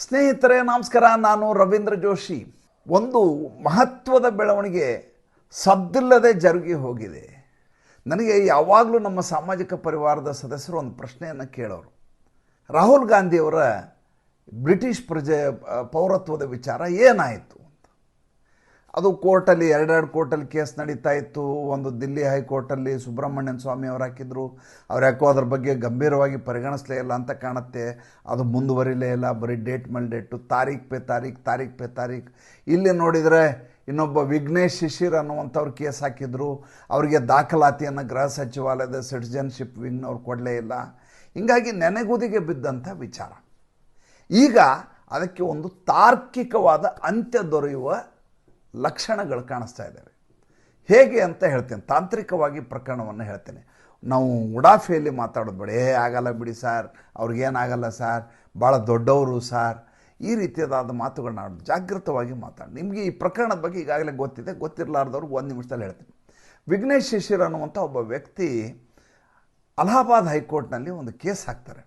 ಸ್ನೇಹಿತರೆ, ನಮಸ್ಕಾರ. ನಾನು ರವೀಂದ್ರ ಜೋಶಿ. ಒಂದು ಮಹತ್ವದ ಬೆಳವಣಿಗೆ ಸದ್ದಿಲ್ಲದೆ ಜರುಗಿ ಹೋಗಿದೆ. ನನಗೆ ಯಾವಾಗಲೂ ನಮ್ಮ ಸಾಮಾಜಿಕ ಪರಿವಾರದ ಸದಸ್ಯರು ಒಂದು ಪ್ರಶ್ನೆಯನ್ನು ಕೇಳೋರು. ರಾಹುಲ್ ಗಾಂಧಿಯವರ ಬ್ರಿಟಿಷ್ ಪ್ರಜೆ, ಪೌರತ್ವದ ವಿಚಾರ ಏನಾಯಿತು? ಅದು ಕೋರ್ಟಲ್ಲಿ, ಎರಡೆರಡು ಕೋರ್ಟಲ್ಲಿ ಕೇಸ್ ನಡೀತಾ ಇತ್ತು. ಒಂದು ದಿಲ್ಲಿ ಹೈಕೋರ್ಟಲ್ಲಿ ಸುಬ್ರಹ್ಮಣ್ಯನ್ ಸ್ವಾಮಿ ಅವರು ಹಾಕಿದ್ರು. ಅವ್ರು ಯಾಕೋ ಅದ್ರ ಬಗ್ಗೆ ಗಂಭೀರವಾಗಿ ಪರಿಗಣಿಸಲೇ ಇಲ್ಲ ಅಂತ ಕಾಣುತ್ತೆ. ಅದು ಮುಂದುವರಿಲೇ ಇಲ್ಲ. ಬರೀ ಡೇಟ್ ಮೇಲೆ ಡೇಟು. ತಾರೀಖ್ ಪೇ ತಾರೀಖ್ ತಾರೀಖ್ ಪೇ ತಾರೀಖ್. ಇಲ್ಲಿ ನೋಡಿದರೆ ಇನ್ನೊಬ್ಬ ವಿಘ್ನೇಶ್ ಶಿಶಿರ್ ಅನ್ನುವಂಥವ್ರು ಕೇಸ್ ಹಾಕಿದ್ರು. ಅವರಿಗೆ ದಾಖಲಾತಿಯನ್ನು ಗೃಹ ಸಚಿವಾಲಯದ ಸಿಟಿಜನ್ಶಿಪ್ ವಿಂಗ್ನವ್ರು ಕೊಡಲೇ ಇಲ್ಲ. ಹೀಗಾಗಿ ನೆನೆಗುದಿಗೆ ಬಿದ್ದಂಥ ವಿಚಾರ. ಈಗ ಅದಕ್ಕೆ ಒಂದು ತಾರ್ಕಿಕವಾದ ಅಂತ್ಯ ದೊರೆಯುವ ಲಕ್ಷಣಗಳು ಕಾಣಿಸ್ತಾ ಇದ್ದಾವೆ. ಹೇಗೆ ಅಂತ ಹೇಳ್ತೇನೆ. ತಾಂತ್ರಿಕವಾಗಿ ಪ್ರಕರಣವನ್ನು ಹೇಳ್ತೇನೆ. ನಾವು ಉಡಾಫೆಯಲ್ಲಿ ಮಾತಾಡೋದು ಬೇಡ, ಏ, ಆಗಲ್ಲ ಬಿಡಿ ಸರ್ ಅವ್ರಿಗೇನಾಗಲ್ಲ ಸರ್ ಭಾಳ ದೊಡ್ಡವರು ಸರ್. ಈ ರೀತಿಯಾದ ಮಾತುಗಳನ್ನ ಜಾಗೃತವಾಗಿ ಮಾತಾಡಿ. ನಿಮಗೆ ಈ ಪ್ರಕರಣದ ಬಗ್ಗೆ ಈಗಾಗಲೇ ಗೊತ್ತಿದೆ. ಗೊತ್ತಿರಲಾರ್ದವ್ರಿಗೆ ಒಂದು ನಿಮಿಷದಲ್ಲಿ ಹೇಳ್ತೀನಿ. ವಿಘ್ನೇಶ್ ಶಿಶಿರ್ ಅನ್ನುವಂಥ ಒಬ್ಬ ವ್ಯಕ್ತಿ ಅಲಹಾಬಾದ್ ಹೈಕೋರ್ಟ್ನಲ್ಲಿ ಒಂದು ಕೇಸ್ ಹಾಕ್ತಾರೆ.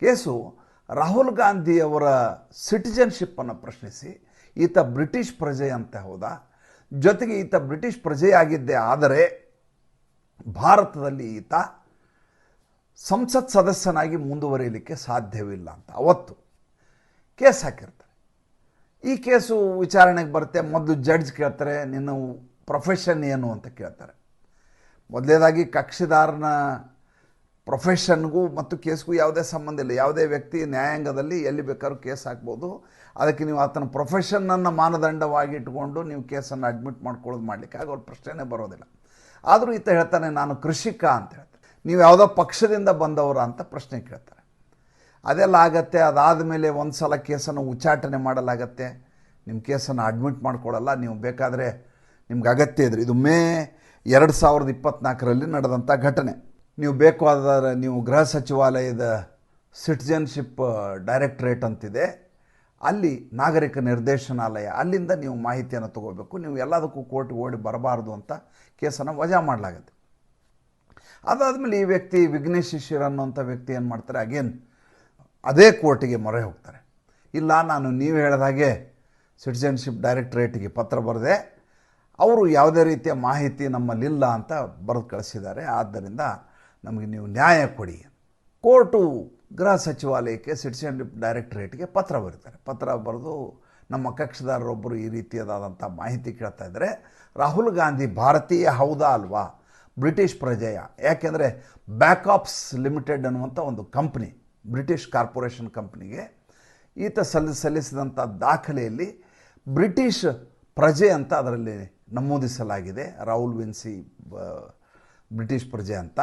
ಕೇಸು ರಾಹುಲ್ ಗಾಂಧಿಯವರ ಸಿಟಿಜನ್ಶಿಪ್ಪನ್ನು ಪ್ರಶ್ನಿಸಿ ಈತ ಬ್ರಿಟಿಷ್ ಪ್ರಜೆ ಅಂತ ಹೌದಾ? ಜೊತೆಗೆ ಈತ ಬ್ರಿಟಿಷ್ ಪ್ರಜೆಯಾಗಿದ್ದೆ ಆದರೆ ಭಾರತದಲ್ಲಿ ಈತ ಸಂಸತ್ ಸದಸ್ಯನಾಗಿ ಮುಂದುವರಿಯಲಿಕ್ಕೆ ಸಾಧ್ಯವಿಲ್ಲ ಅಂತ. ಅವತ್ತು ಕೇಸ್ ಹಾಕಿರ್ತಾರೆ. ಈ ಕೇಸು ವಿಚಾರಣೆಗೆ ಬರುತ್ತೆ. ಮೊದಲು ಜಡ್ಜ್ ಕೇಳ್ತಾರೆ, ನಿನ್ನ ಪ್ರೊಫೆಷನ್ ಏನು? ಅಂತ ಕೇಳ್ತಾರೆ. ಮೊದಲೇದಾಗಿ ಕಕ್ಷಿದಾರನ ಪ್ರೊಫೆಷನ್ಗೂ ಮತ್ತು ಕೇಸ್ಗೂ ಯಾವುದೇ ಸಂಬಂಧ ಇಲ್ಲ. ಯಾವುದೇ ವ್ಯಕ್ತಿ ನ್ಯಾಯಾಂಗದಲ್ಲಿ ಎಲ್ಲಿ ಬೇಕಾದ್ರೂ ಕೇಸ್ ಹಾಕ್ಬೋದು. ಅದಕ್ಕೆ ನೀವು ಆತನ ಪ್ರೊಫೆಷನ್ನನ್ನು ಮಾನದಂಡವಾಗಿ ಇಟ್ಕೊಂಡು ನೀವು ಕೇಸನ್ನು ಅಡ್ಮಿಟ್ ಮಾಡ್ಕೊಳ್ಳೋದು ಮಾಡಲಿಕ್ಕೆ ಆಗ ಅವ್ರ ಪ್ರಶ್ನೆನೇ ಬರೋದಿಲ್ಲ. ಆದರೂ ಈತ ಹೇಳ್ತಾನೆ, ನಾನು ಕೃಷಿಕ ಅಂತ ಹೇಳ್ತಾರೆ ನೀವು ಯಾವುದೋ ಪಕ್ಷದಿಂದ ಬಂದವರ ಅಂತ ಪ್ರಶ್ನೆ ಕೇಳ್ತಾರೆ. ಅದೆಲ್ಲ ಆಗತ್ತೆ, ಅದಾದ ಮೇಲೆ ಒಂದು ಸಲ ಕೇಸನ್ನು ಉಚ್ಚಾಟನೆ ಮಾಡಲಾಗತ್ತೆ. ನಿಮ್ಮ ಕೇಸನ್ನು ಅಡ್ಮಿಟ್ ಮಾಡ್ಕೊಳ್ಳಲ್ಲ, ನೀವು ಬೇಕಾದರೆ ನಿಮ್ಗೆ ಅಗತ್ಯ ಇದ್ರೆ. ಇದು ಮೇ ಎರಡು ಸಾವಿರದ ಇಪ್ಪತ್ತ್ನಾಲ್ಕರಲ್ಲಿ ನಡೆದಂಥ ಘಟನೆ. ನೀವು ಬೇಕು ಆದರೆ ನೀವು ಗೃಹ ಸಚಿವಾಲಯದ ಸಿಟಿಜನ್ಶಿಪ್ ಡೈರೆಕ್ಟ್ರೇಟ್ ಅಂತಿದೆ. ಅಲ್ಲಿ ನಾಗರಿಕ ನಿರ್ದೇಶನಾಲಯ, ಅಲ್ಲಿಂದ ನೀವು ಮಾಹಿತಿಯನ್ನು ತಗೋಬೇಕು. ನೀವು ಎಲ್ಲದಕ್ಕೂ ಕೋರ್ಟ್ಗೆ ಓಡಿ ಬರಬಾರ್ದು ಅಂತ ಕೇಸನ್ನು ವಜಾ ಮಾಡಲಾಗುತ್ತೆ. ಅದಾದಮೇಲೆ ಈ ವ್ಯಕ್ತಿ ವಿಘ್ನೇಶ್ ಶಿಶಿರ್ ಅನ್ನೋಂಥ ವ್ಯಕ್ತಿ ಏನು ಮಾಡ್ತಾರೆ? ಅಗೇನ್ ಅದೇ ಕೋರ್ಟಿಗೆ ಮೊರೆ ಹೋಗ್ತಾರೆ. ಇಲ್ಲ, ನಾನು ನೀವು ಹೇಳಿದ ಹಾಗೆ ಸಿಟಿಜನ್ಶಿಪ್ ಡೈರೆಕ್ಟ್ರೇಟಿಗೆ ಪತ್ರ ಬರೆದೆ. ಅವರು ಯಾವುದೇ ರೀತಿಯ ಮಾಹಿತಿ ನಮ್ಮಲ್ಲಿಲ್ಲ ಅಂತ ಬರೆದು ಕಳಿಸಿದ್ದಾರೆ. ಆದ್ದರಿಂದ ನಮಗೆ ನೀವು ನ್ಯಾಯ ಕೊಡಿ ಕೋರ್ಟು ಗೃಹ ಸಚಿವಾಲಯಕ್ಕೆ ಸಿಟಿಸನ್ಶಿಪ್ ಡೈರೆಕ್ಟ್ರೇಟ್ಗೆ ಪತ್ರ ಬರೀತಾರೆ. ಪತ್ರ ಬರೆದು ನಮ್ಮ ಕಕ್ಷದಾರರೊಬ್ಬರು ಈ ರೀತಿಯದಾದಂಥ ಮಾಹಿತಿ ಕೇಳ್ತಾ ಇದ್ದರೆ ರಾಹುಲ್ ಗಾಂಧಿ ಭಾರತೀಯ ಹೌದಾ ಅಲ್ವಾ? ಬ್ರಿಟಿಷ್ ಪ್ರಜೆಯ. ಯಾಕೆಂದರೆ ಬ್ಯಾಕಾಪ್ಸ್ ಲಿಮಿಟೆಡ್ ಅನ್ನುವಂಥ ಒಂದು ಕಂಪ್ನಿ, ಬ್ರಿಟಿಷ್ ಕಾರ್ಪೊರೇಷನ್ ಕಂಪ್ನಿಗೆ ಈತ ಸಲ್ಲಿ ಸಲ್ಲಿಸಿದಂಥ ದಾಖಲೆಯಲ್ಲಿ ಬ್ರಿಟಿಷ್ ಪ್ರಜೆ ಅಂತ ಅದರಲ್ಲಿ ನಮೂದಿಸಲಾಗಿದೆ. ರಾಹುಲ್ ವಿನ್ಸಿ ಬ್ರಿಟಿಷ್ ಪ್ರಜೆ ಅಂತ.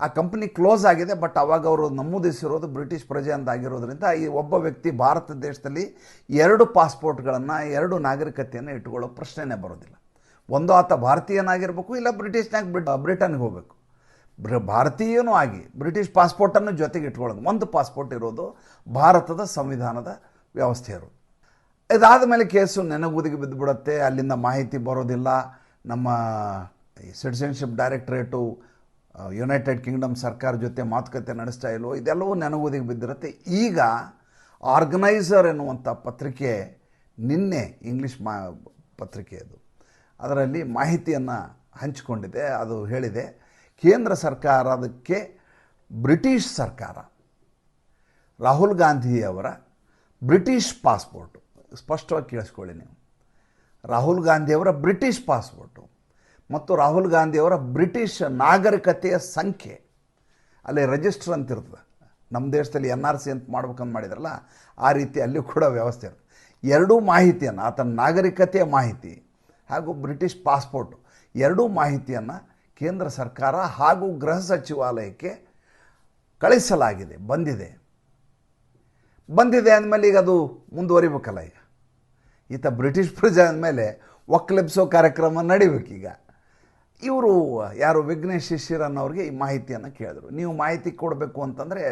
ಆ ಕಂಪ್ನಿ ಕ್ಲೋಸ್ ಆಗಿದೆ ಬಟ್ ಅವಾಗ ಅವರು ನಮೂದಿಸಿರೋದು ಬ್ರಿಟಿಷ್ ಪ್ರಜೆ ಅಂತ ಆಗಿರೋದ್ರಿಂದ ಈ ಒಬ್ಬ ವ್ಯಕ್ತಿ ಭಾರತ ದೇಶದಲ್ಲಿ ಎರಡು ಪಾಸ್ಪೋರ್ಟ್ಗಳನ್ನು ಎರಡು ನಾಗರಿಕತೆಯನ್ನು ಇಟ್ಟುಕೊಳ್ಳೋ ಪ್ರಶ್ನೆನೇ ಬರೋದಿಲ್ಲ. ಒಂದು ಆತ ಭಾರತೀಯನಾಗಿರಬೇಕು, ಇಲ್ಲ ಬ್ರಿಟಿಷ್ನಾಗ ಬ್ರಿಟ್, ಬ್ರಿಟನ್ಗೆ ಹೋಗಬೇಕು. ಬ್ರ, ಭಾರತೀಯನೂ ಆಗಿ ಬ್ರಿಟಿಷ್ ಪಾಸ್ಪೋರ್ಟನ್ನು ಜೊತೆಗೆ ಇಟ್ಕೊಳ್ಳೋದು. ಒಂದು ಪಾಸ್ಪೋರ್ಟ್ ಇರೋದು ಭಾರತದ ಸಂವಿಧಾನದ ವ್ಯವಸ್ಥೆ ಇರೋದು. ಇದಾದ ಮೇಲೆ ಕೇಸು ನೆನಗುದಿಗೆ ಬಿದ್ದುಬಿಡುತ್ತೆ ಅಲ್ಲಿಂದ ಮಾಹಿತಿ ಬರೋದಿಲ್ಲ. ನಮ್ಮ ಸಿಟಿಜನ್ಶಿಪ್ ಡೈರೆಕ್ಟ್ರೇಟು ಯುನೈಟೆಡ್ ಕಿಂಗ್ಡಮ್ ಸರ್ಕಾರ ಜೊತೆ ಮಾತುಕತೆ ನಡೆಸ್ತಾ ಇಲ್ವೋ, ಇದೆಲ್ಲವೂ ನೆನಗುದಿಗೆ ಬಿದ್ದಿರುತ್ತೆ. ಈಗ ಆರ್ಗನೈಸರ್ ಎನ್ನುವಂಥ ಪತ್ರಿಕೆ ನಿನ್ನೆ ಇಂಗ್ಲೀಷ್ ಮಾ, ಪತ್ರಿಕೆ ಅದು. ಅದರಲ್ಲಿ ಮಾಹಿತಿಯನ್ನು ಹಂಚಿಕೊಂಡಿದೆ, ಅದು ಹೇಳಿದೆ, ಕೇಂದ್ರ ಸರ್ಕಾರ ಅದಕ್ಕೆ ಬ್ರಿಟಿಷ್ ಸರ್ಕಾರ, ರಾಹುಲ್ ಗಾಂಧಿಯವರ ಬ್ರಿಟಿಷ್ ಪಾಸ್ಪೋರ್ಟು. ಸ್ಪಷ್ಟವಾಗಿ ಕೇಳಿಸ್ಕೊಳ್ಳಿ ನೀವು. ರಾಹುಲ್ ಗಾಂಧಿಯವರ ಬ್ರಿಟಿಷ್ ಪಾಸ್ಪೋರ್ಟು. ಮತ್ತು ರಾಹುಲ್ ಗಾಂಧಿಯವರ ಬ್ರಿಟಿಷ್ ನಾಗರಿಕತೆಯ ಸಂಖ್ಯೆ. ಅಲ್ಲಿ ರಿಜಿಸ್ಟರ್ ಅಂತ ಇರ್ತದೆ. ನಮ್ಮ ದೇಶದಲ್ಲಿ ಎನ್ ಆರ್ ಸಿ ಅಂತ ಮಾಡ್ಬೇಕಂತ ಮಾಡಿದ್ರಲ್ಲ, ಆ ರೀತಿ ಅಲ್ಲಿ ಕೂಡ ವ್ಯವಸ್ಥೆ ಇರ್ತದೆ ಎರಡೂ ಮಾಹಿತಿಯನ್ನು ಆತನ ನಾಗರಿಕತೆಯ ಮಾಹಿತಿ ಹಾಗೂ ಬ್ರಿಟಿಷ್ ಪಾಸ್ಪೋರ್ಟು ಎರಡೂ ಮಾಹಿತಿಯನ್ನು ಕೇಂದ್ರ ಸರ್ಕಾರ ಹಾಗೂ ಗೃಹ ಸಚಿವಾಲಯಕ್ಕೆ ಕಳಿಸಲಾಗಿದೆ, ಬಂದಿದೆ. ಬಂದಿದೆ ಅಂದಮೇಲೆ ಈಗ ಅದು ಮುಂದುವರಿಬೇಕಲ್ಲ ಈಗ. ಈತ ಬ್ರಿಟಿಷ್ ಪ್ರಜೆ ಅಂದಮೇಲೆ ಒಕ್ಕಲೆಬ್ಸೋ ಕಾರ್ಯಕ್ರಮ ನಡಿಬೇಕೀಗ. ಇವರು, ಯಾರು ವಿಘ್ನೇಶ್ ಶಿಶಿರ್ ಅನ್ನೋರಿಗೆ ಈ ಮಾಹಿತಿಯನ್ನು ಕೇಳಿದ್ರು. ನೀವು ಮಾಹಿತಿ ಕೊಡಬೇಕು ಅಂತಂದರೆ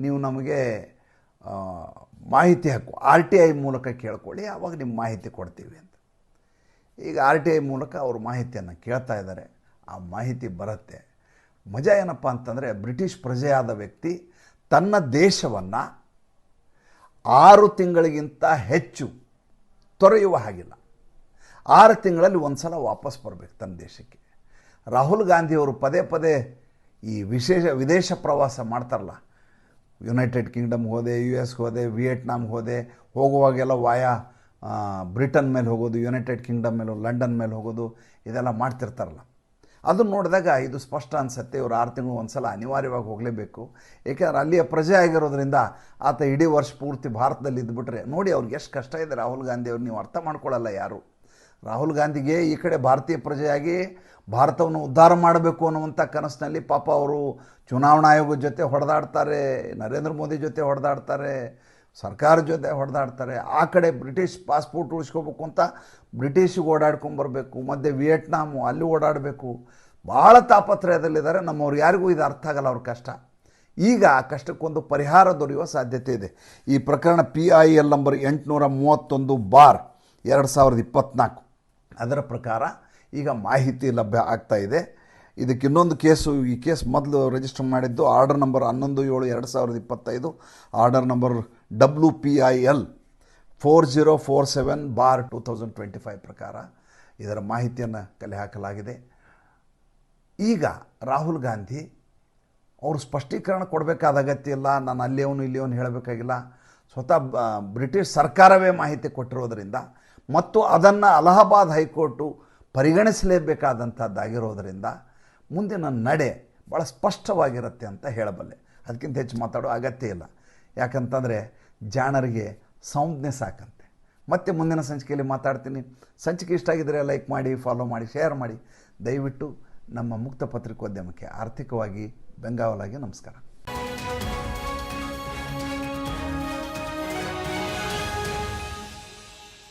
ನೀವು ನಮಗೆ ಮಾಹಿತಿ ಹಾಕು. ಆರ್ ಟಿ ಐ ಮೂಲಕ ಕೇಳ್ಕೊಳ್ಳಿ ಆವಾಗ ನಿಮ್ಮ ಮಾಹಿತಿ ಕೊಡ್ತೀವಿ ಅಂತ. ಈಗ ಆರ್ ಟಿ ಐ ಮೂಲಕ ಅವರು ಮಾಹಿತಿಯನ್ನು ಕೇಳ್ತಾ ಇದ್ದಾರೆ. ಆ ಮಾಹಿತಿ ಬರುತ್ತೆ. ಮಜಾ ಏನಪ್ಪ ಅಂತಂದರೆ ಬ್ರಿಟಿಷ್ ಪ್ರಜೆಯಾದ ವ್ಯಕ್ತಿ ತನ್ನ ದೇಶವನ್ನು ಆರು ತಿಂಗಳಿಗಿಂತ ಹೆಚ್ಚು ತೊರೆಯುವ ಹಾಗಿಲ್ಲ. ಆರು ತಿಂಗಳಲ್ಲಿ ಒಂದು ಸಲ ವಾಪಸ್ ಬರಬೇಕು ತನ್ನ ದೇಶಕ್ಕೆ. ರಾಹುಲ್ ಗಾಂಧಿಯವರು ಪದೇ ಪದೇ ಈ ವಿಶೇಷ, ವಿದೇಶ ಪ್ರವಾಸ ಮಾಡ್ತಾರಲ್ಲ. ಯುನೈಟೆಡ್ ಕಿಂಗ್ಡಮ್ ಹೋದೆ ಯು ಎಸ್ಗೆ ಹೋದೆ ವಿಯೆಟ್ನಾಮ್ಗೆ ಹೋದೆ, ಹೋಗುವಾಗೆಲ್ಲ ವಾಯಾ ಬ್ರಿಟನ್ ಮೇಲೆ ಹೋಗೋದು ಯುನೈಟೆಡ್ ಕಿಂಗ್ಡಮ್ ಮೇಲೆ ಲಂಡನ್ ಮೇಲೆ ಹೋಗೋದು, ಇದೆಲ್ಲ ಮಾಡ್ತಿರ್ತಾರಲ್ಲ. ಅದನ್ನು ನೋಡಿದಾಗ ಇದು ಸ್ಪಷ್ಟ ಅನಿಸುತ್ತೆ, ಇವರು ಆರು ತಿಂಗಳು ಒಂದು ಸಲ ಅನಿವಾರ್ಯವಾಗಿ ಹೋಗಲೇಬೇಕು. ಏಕೆಂದರೆ ಅಲ್ಲಿಯ ಪ್ರಜೆ ಆಗಿರೋದ್ರಿಂದ ಆತ ಇಡೀ ವರ್ಷ ಪೂರ್ತಿ ಭಾರತದಲ್ಲಿ ಇದ್ದುಬಿಟ್ರೆ ನೋಡಿ ಅವ್ರಿಗೆ ಎಷ್ಟು ಕಷ್ಟ ಇದೆ ರಾಹುಲ್ ಗಾಂಧಿ ಅವ್ರು ನೀವು ಅರ್ಥ ಮಾಡ್ಕೊಳ್ಳಲ್ಲ ಯಾರು. ರಾಹುಲ್ ಗಾಂಧಿಗೆ ಈ ಕಡೆ ಭಾರತೀಯ ಪ್ರಜೆಯಾಗಿ ಭಾರತವನ್ನು ಉದ್ಧಾರ ಮಾಡಬೇಕು ಅನ್ನುವಂಥ ಕನಸಿನಲ್ಲಿ ಪಾಪ ಅವರು ಚುನಾವಣಾ ಆಯೋಗದ ಜೊತೆ ಹೊಡೆದಾಡ್ತಾರೆ, ನರೇಂದ್ರ ಮೋದಿ ಜೊತೆ ಹೊಡೆದಾಡ್ತಾರೆ, ಸರ್ಕಾರ ಜೊತೆ ಹೊಡೆದಾಡ್ತಾರೆ, ಆ ಕಡೆ ಬ್ರಿಟಿಷ್ ಪಾಸ್ಪೋರ್ಟ್ ಉಳಿಸ್ಕೋಬೇಕು ಅಂತ ಬ್ರಿಟಿಷಿಗೆ ಓಡಾಡ್ಕೊಂಬರ್ಬೇಕು, ಮಧ್ಯೆ ವಿಯೆಟ್ನಾಮು ಅಲ್ಲಿ ಓಡಾಡಬೇಕು. ಭಾಳ ತಾಪತ್ರಯದಲ್ಲಿದ್ದಾರೆ, ನಮ್ಮವ್ರು ಯಾರಿಗೂ ಇದು ಅರ್ಥ ಆಗಲ್ಲ ಅವ್ರ ಕಷ್ಟ. ಈಗ ಆ ಕಷ್ಟಕ್ಕೊಂದು ಪರಿಹಾರ ದೊರೆಯುವ ಸಾಧ್ಯತೆ ಇದೆ. ಈ ಪ್ರಕರಣ ಪಿ ಐ ಎಲ್ ನಂಬರ್ ಎಂಟುನೂರ ಮೂವತ್ತೊಂದು ಬಾರ್, ಎರಡು ಸಾವಿರದ ಇಪ್ಪತ್ತ್ನಾಲ್ಕು ಅದರ ಪ್ರಕಾರ ಈಗ ಮಾಹಿತಿ ಲಭ್ಯ ಆಗ್ತಾ ಇದೆ. ಇದಕ್ಕೆ ಇನ್ನೊಂದು ಕೇಸು, ಈ ಕೇಸ್ ಮೊದಲು ರಿಜಿಸ್ಟರ್ ಮಾಡಿದ್ದು ಆರ್ಡರ್ ನಂಬರ್ ಹನ್ನೊಂದು ಏಳು ಎರಡು ಸಾವಿರದ ಇಪ್ಪತ್ತೈದು. Order number W P I L four zero four seven bar two thousand twenty five ಪ್ರಕಾರ ಇದರ ಮಾಹಿತಿಯನ್ನು ಕಲೆ ಹಾಕಲಾಗಿದೆ ಈಗ ರಾಹುಲ್ ಗಾಂಧಿ ಅವರು ಸ್ಪಷ್ಟೀಕರಣ ಕೊಡಬೇಕಾದ ಅಗತ್ಯ ಇಲ್ಲ, ನಾನು ಅಲ್ಲಿಯವನು ಇಲ್ಲಿಯವನು ಹೇಳಬೇಕಾಗಿಲ್ಲ. ಸ್ವತಃ ಬ್ರಿಟಿಷ್ ಸರ್ಕಾರವೇ ಮಾಹಿತಿ ಕೊಟ್ಟಿರೋದರಿಂದ ಮತ್ತು ಅದನ್ನು ಅಲಹಾಬಾದ್ ಹೈಕೋರ್ಟು ಪರಿಗಣಿಸಲೇಬೇಕಾದಂಥದ್ದಾಗಿರೋದರಿಂದ ಮುಂದಿನ ನಡೆ ಭಾಳ ಸ್ಪಷ್ಟವಾಗಿರುತ್ತೆ ಅಂತ ಹೇಳಬಲ್ಲೆ. ಅದಕ್ಕಿಂತ ಹೆಚ್ಚು ಮಾತಾಡೋ ಅಗತ್ಯ ಇಲ್ಲ. ಯಾಕಂತಂದರೆ ಜಾಣರಿಗೆ ಸೌಜ್ಞೆ ಸಾಕಂತೆ. ಮತ್ತೆ ಮುಂದಿನ ಸಂಚಿಕೆಯಲ್ಲಿ ಮಾತಾಡ್ತೀನಿ. ಸಂಚಿಕೆ ಇಷ್ಟ ಆಗಿದ್ದರೆ ಲೈಕ್ ಮಾಡಿ, ಫಾಲೋ ಮಾಡಿ, ಶೇರ್ ಮಾಡಿ. ದಯವಿಟ್ಟು ನಮ್ಮ ಮುಕ್ತ ಪತ್ರಿಕೋದ್ಯಮಕ್ಕೆ ಆರ್ಥಿಕವಾಗಿ ಬೆಂಗಾವಲಾಗಿ ನಮಸ್ಕಾರ.